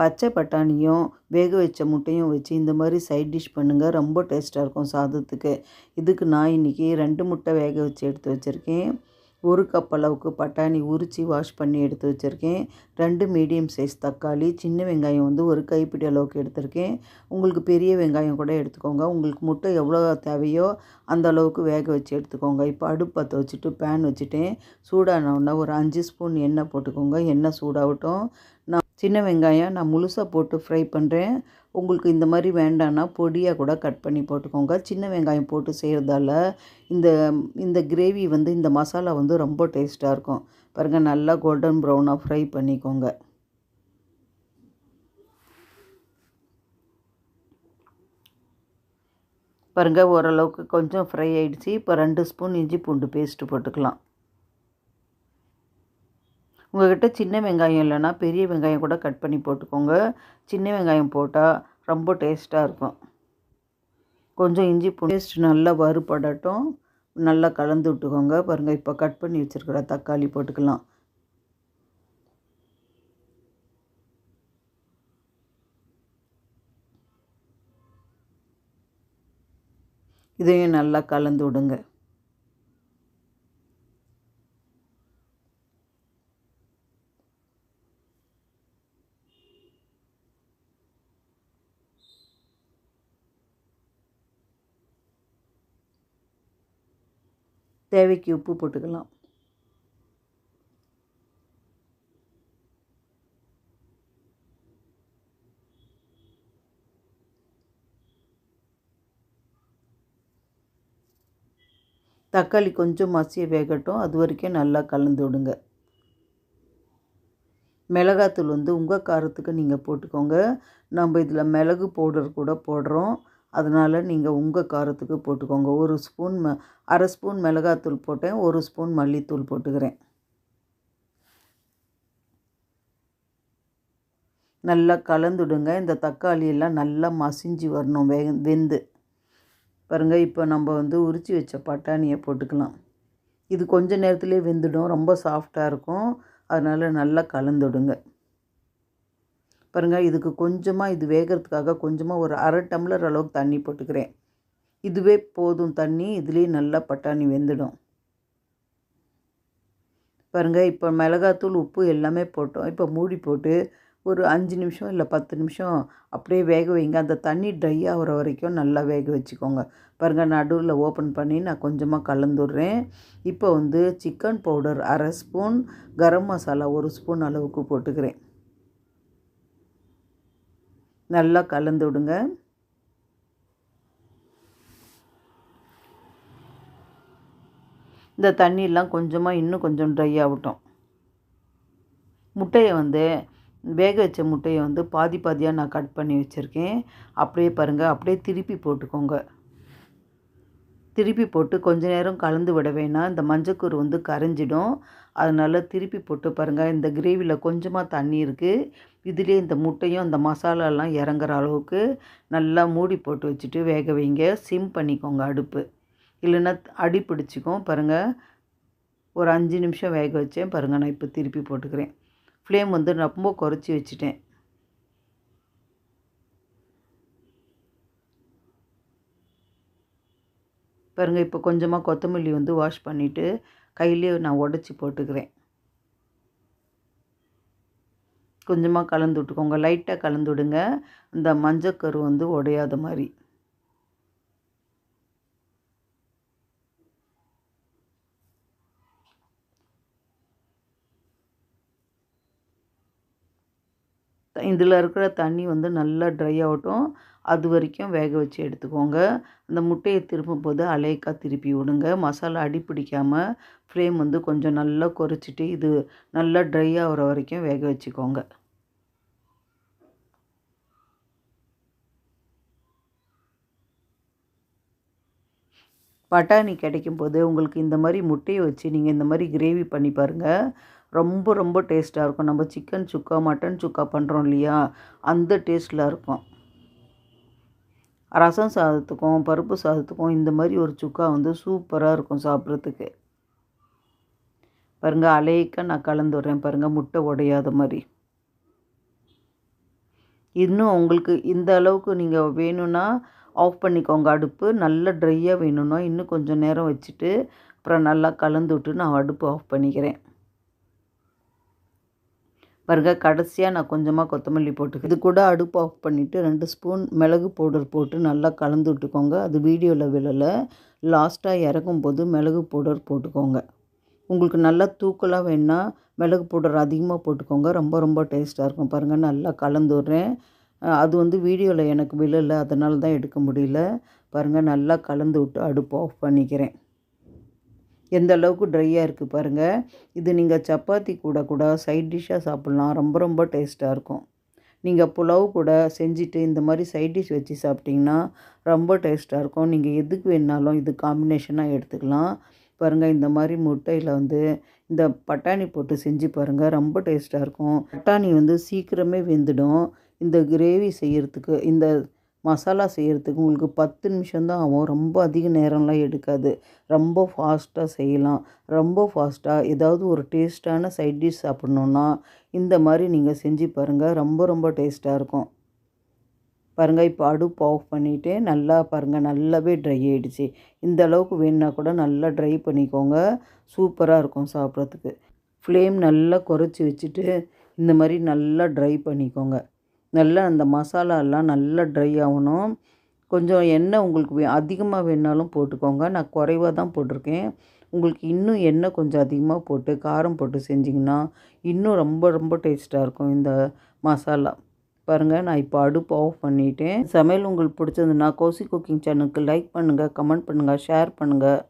பச்சை பட்டாணியும் வேக வச்ச முட்டையும் வச்சு இந்த மாதிரி சைட் டிஷ் பண்ணுங்கள் ரொம்ப டேஸ்ட்டாக இருக்கும் சாதத்துக்கு. இதுக்கு நான் இன்றைக்கி ரெண்டு முட்டை வேக வச்சு எடுத்து வச்சுருக்கேன். ஒரு கப் அளவுக்கு பட்டாணி உரித்து வாஷ் பண்ணி எடுத்து வச்சுருக்கேன். ரெண்டு மீடியம் சைஸ் தக்காளி சின்ன வெங்காயம் வந்து ஒரு கைப்பிடி அளவுக்கு எடுத்திருக்கேன். உங்களுக்கு பெரிய வெங்காயம் கூட எடுத்துக்கோங்க. உங்களுக்கு முட்டை எவ்வளோ தேவையோ அந்த அளவுக்கு வேக வச்சு எடுத்துக்கோங்க. இப்போ அடுப்பு பற்ற வச்சுட்டு பேன் வச்சுட்டேன். சூடான உடனே ஒரு அஞ்சு ஸ்பூன் எண்ணெய் போட்டுக்கோங்க. எண்ணெய் சூடாகட்டும். நான் சின்ன வெங்காயம் நான் முழுசாக போட்டு ஃப்ரை பண்ணுறேன் உங்களுக்கு இந்த மாதிரி வேண்டான்னா பொடியாக கூட கட் பண்ணி போட்டுக்கோங்க. சின்ன வெங்காயம் போட்டு செய்கிறதால இந்த இந்த கிரேவி வந்து இந்த மசாலா வந்து ரொம்ப டேஸ்ட்டாக இருக்கும். பாருங்கள் நல்லா கோல்டன் ப்ரௌனாக ஃப்ரை பண்ணிக்கோங்க. பாருங்கள் ஓரளவுக்கு கொஞ்சம் ஃப்ரை ஆகிடுச்சி இப்போ ரெண்டு ஸ்பூன் இஞ்சி பூண்டு பேஸ்ட்டு போட்டுக்கலாம். உங்கள்கிட்ட சின்ன வெங்காயம் இல்லைன்னா பெரிய வெங்காயம் கூட கட் பண்ணி போட்டுக்கோங்க. சின்ன வெங்காயம் போட்டால் ரொம்ப டேஸ்ட்டாக இருக்கும். கொஞ்சம் இஞ்சி பூண்டு நல்லா வறுபடட்டும். நல்லா கலந்து விட்டுக்கோங்க. பாருங்கள் இப்போ கட் பண்ணி வச்சுருக்கிற தக்காளி போட்டுக்கலாம். இதையும் நல்லா கலந்து விடுங்க. தேவைக்கு உப்பு போட்டுக்கலாம். தக்காளி கொஞ்சம் மசிய வேகட்டும். அது வரைக்கும் நல்லா கலந்து விடுங்க. மிளகாத்தூள் வந்து உங்கள் காரத்துக்கு நீங்கள் போட்டுக்கோங்க. நம்ம இதில் மிளகு பவுடர் கூட போடுறோம். அதனால் நீங்கள் உங்கள் காரத்துக்கு போட்டுக்கோங்க. ஒரு ஸ்பூன் ம அரை ஸ்பூன் மிளகாத்தூள் போட்டேன். ஒரு ஸ்பூன் மல்லித்தூள் போட்டுக்கிறேன். நல்லா கலந்துடுங்க. இந்த தக்காளியெல்லாம் நல்லா மசிஞ்சு வரணும். வெ வெந்து. பாருங்கள் இப்போ நம்ம வந்து உரித்து வச்ச பட்டாணியை போட்டுக்கலாம். இது கொஞ்ச நேரத்துலேயே வெந்துடும். ரொம்ப சாஃப்டாக இருக்கும். அதனால் நல்லா கலந்துடுங்க. பாருங்கள் இதுக்கு கொஞ்சமாக இது வேகிறதுக்காக கொஞ்சமாக ஒரு அரை டம்ளர் அளவுக்கு தண்ணி போட்டுக்கிறேன். இதுவே போதும் தண்ணி இதுலேயே நல்லா பட்டாணி வெந்துடும். பாருங்கள் இப்போ மிளகாத்தூள் உப்பு எல்லாமே போட்டோம். இப்போ மூடி போட்டு ஒரு அஞ்சு நிமிஷம் இல்லை பத்து நிமிஷம் அப்படியே வேக வைங்க. அந்த தண்ணி ட்ரை ஆகிற வரைக்கும் நல்லா வேக வச்சுக்கோங்க. பாருங்கள் நடுவில் ஓப்பன் பண்ணி நான் கொஞ்சமாக கலந்துடுறேன். இப்போ வந்து சிக்கன் பவுடர் அரை ஸ்பூன் கரம் மசாலா ஒரு ஸ்பூன் அளவுக்கு போட்டுக்கிறேன். நல்லா கலந்து விடுங்க. இந்த தண்ணியெல்லாம் கொஞ்சமாக இன்னும் கொஞ்சம் ட்ரை ஆகட்டும். முட்டையை வந்து வேக வச்ச முட்டையை வந்து பாதி பாதியாக நான் கட் பண்ணி வச்சுருக்கேன். அப்படியே பாருங்கள் அப்படியே திருப்பி போட்டுக்கோங்க. திருப்பி போட்டு கொஞ்ச நேரம் கலந்து விட வேணாம். இந்த மஞ்சக்கூறு வந்து கரைஞ்சிடும். அதனால் திருப்பி போட்டு பாருங்கள் இந்த கிரேவியில் கொஞ்சமாக தண்ணி இருக்குது இதுலேயே இந்த முட்டையும் இந்த மசாலாலாம் இறங்குற அளவுக்கு நல்லா மூடி போட்டு வச்சுட்டு வேக வைங்க. சிம் பண்ணிக்கோங்க அடுப்பு. இல்லைன்னா அடி பிடிச்சிக்கும். பாருங்கள் ஒரு அஞ்சு நிமிஷம் வேக வச்சேன். பாருங்கள் நான் இப்போ திருப்பி போட்டுக்கிறேன். ஃப்ளேம் வந்து ரொம்ப குறைச்சி வச்சுட்டேன். பாருங்கள் இப்போ கொஞ்சமாக கொத்தமல்லி வந்து வாஷ் பண்ணிவிட்டு கையிலே நான் உடச்சி போட்டுக்கிறேன். கொஞ்சமாக கலந்து விட்டுக்கோங்க. லைட்டாக கலந்து விடுங்க. இந்த மஞ்சக்கரு வந்து உடையாத மாதிரி. இதில் இருக்கிற தண்ணி வந்து நல்லா ட்ரை ஆகட்டும். அது வரைக்கும் வேக வச்சு எடுத்துக்கோங்க. அந்த முட்டையை திருப்பும் போது அலேக்கா திருப்பி விடுங்க. மசாலா அடி பிடிக்காமல் ஃப்ளேம் வந்து கொஞ்சம் நல்லா குறைச்சிட்டு இது நல்லா ட்ரை ஆகிற வரைக்கும் வேக வச்சுக்கோங்க. பட்டாணி கிடைக்கும் போது உங்களுக்கு இந்த மாதிரி முட்டையை வச்சு நீங்கள் இந்த மாதிரி கிரேவி பண்ணி பாருங்கள் ரொம்ப ரொம்ப டேஸ்ட்டாக இருக்கும். நம்ம சிக்கன் சுக்கா மட்டன் சுக்கா பண்ணுறோம் இல்லையா? அந்த டேஸ்ட்டில் இருக்கும். ரசம் சாதத்துக்கும் பருப்பு சாதத்துக்கும் இந்த மாதிரி ஒரு சுக்கா வந்து சூப்பராக இருக்கும் சாப்பிட்றதுக்கு. பாருங்கள் அலேக்க நான் கலந்து விட்றேன். பாருங்கள் முட்டை உடையாத மாதிரி. இன்னும் உங்களுக்கு இந்த அளவுக்கு நீங்கள் வேணும்னா ஆஃப் பண்ணிக்கோங்க. அடுப்பு நல்லா ட்ரையாக வேணும்னா இன்னும் கொஞ்சம் நேரம் வச்சுட்டு அப்புறம் நல்லா கலந்து விட்டு நான் அடுப்பு ஆஃப் பண்ணிக்கிறேன். பாருங்க கடைசியாக நான் கொஞ்சமாக கொத்தமல்லி போட்டு இது கூட அடுப்பு ஆஃப் பண்ணிவிட்டு ரெண்டு ஸ்பூன் மிளகு பவுடர் போட்டு நல்லா கலந்து விட்டுக்கோங்க. அது வீடியோவில் விழலை. லாஸ்ட்டாக இறக்கும் போது மிளகு பவுடர் போட்டுக்கோங்க. உங்களுக்கு நல்லா தூக்கலாக வேணுன்னா மிளகு பவுடர் அதிகமாக போட்டுக்கோங்க. ரொம்ப ரொம்ப டேஸ்ட்டாக இருக்கும். பாருங்கள் நல்லா கலந்து விட்றேன். அது வந்து வீடியோவில் எனக்கு விழலை. அதனால தான் எடுக்க முடியல. பாருங்கள் நல்லா கலந்து விட்டு அடுப்பு ஆஃப் பண்ணிக்கிறேன். எந்த அளவுக்கு ட்ரையாக இருக்குது பாருங்கள் இது நீங்கள் சப்பாத்தி கூட கூட சைட் டிஷ்ஷாக சாப்பிட்லாம். ரொம்ப ரொம்ப டேஸ்ட்டாக இருக்கும். நீங்கள் புலாவ் கூட செஞ்சுட்டு இந்த மாதிரி சைட் டிஷ் வச்சு சாப்பிட்டிங்கன்னா ரொம்ப டேஸ்ட்டாக இருக்கும். நீங்கள் எதுக்கு வேணாலும் இது காம்பினேஷனாக எடுத்துக்கலாம். பாருங்கள் இந்த மாதிரி முட்டையில் வந்து இந்த பட்டாணி போட்டு செஞ்சு பாருங்கள் ரொம்ப டேஸ்ட்டாக இருக்கும். பட்டாணி வந்து சீக்கிரமே வெந்துடும். இந்த கிரேவி செய்கிறதுக்கு இந்த மசாலா செய்கிறதுக்கு உங்களுக்கு பத்து நிமிஷம்தான் ஆகும். ரொம்ப அதிக நேரம்லாம் எடுக்காது. ரொம்ப ஃபாஸ்ட்டாக செய்யலாம். ரொம்ப ஃபாஸ்ட்டாக ஏதாவது ஒரு டேஸ்ட்டான சைட் டிஷ் சாப்பிட்ணுன்னா இந்த மாதிரி நீங்கள் செஞ்சு பாருங்கள் ரொம்ப ரொம்ப டேஸ்ட்டாக இருக்கும். பாருங்கள் இப்போ அடுப்பு ஆஃப் பண்ணிவிட்டு நல்லா பாருங்கள் நல்லாவே ட்ரை ஆகிடுச்சு இந்த அளவுக்கு வேணுன்னா கூட நல்லா ட்ரை பண்ணிக்கோங்க. சூப்பராக இருக்கும் சாப்பிட்றதுக்கு. ஃப்ளேம் நல்லா குறைச்சி வச்சுட்டு இந்த மாதிரி நல்லா ட்ரை பண்ணிக்கோங்க. நல்லா அந்த மசாலாலாம் நல்லா ட்ரை ஆகணும். கொஞ்சம் எண்ணெய் உங்களுக்கு வே அதிகமாக வேணாலும் போட்டுக்கோங்க. நான் குறைவாக தான் போட்டிருக்கேன். உங்களுக்கு இன்னும் எண்ணெய் கொஞ்சம் அதிகமாக போட்டு காரம் போட்டு செஞ்சிங்கன்னா இன்னும் ரொம்ப ரொம்ப டேஸ்ட்டாக இருக்கும் இந்த மசாலா. பாருங்கள் நான் இப்போ அடுப்பு ஆஃப் பண்ணிட்டேன். சமையல் உங்களுக்கு பிடிச்சதுன்னா கோசி குக்கிங் சேனலுக்கு லைக் பண்ணுங்கள் கமெண்ட் பண்ணுங்கள் ஷேர் பண்ணுங்கள்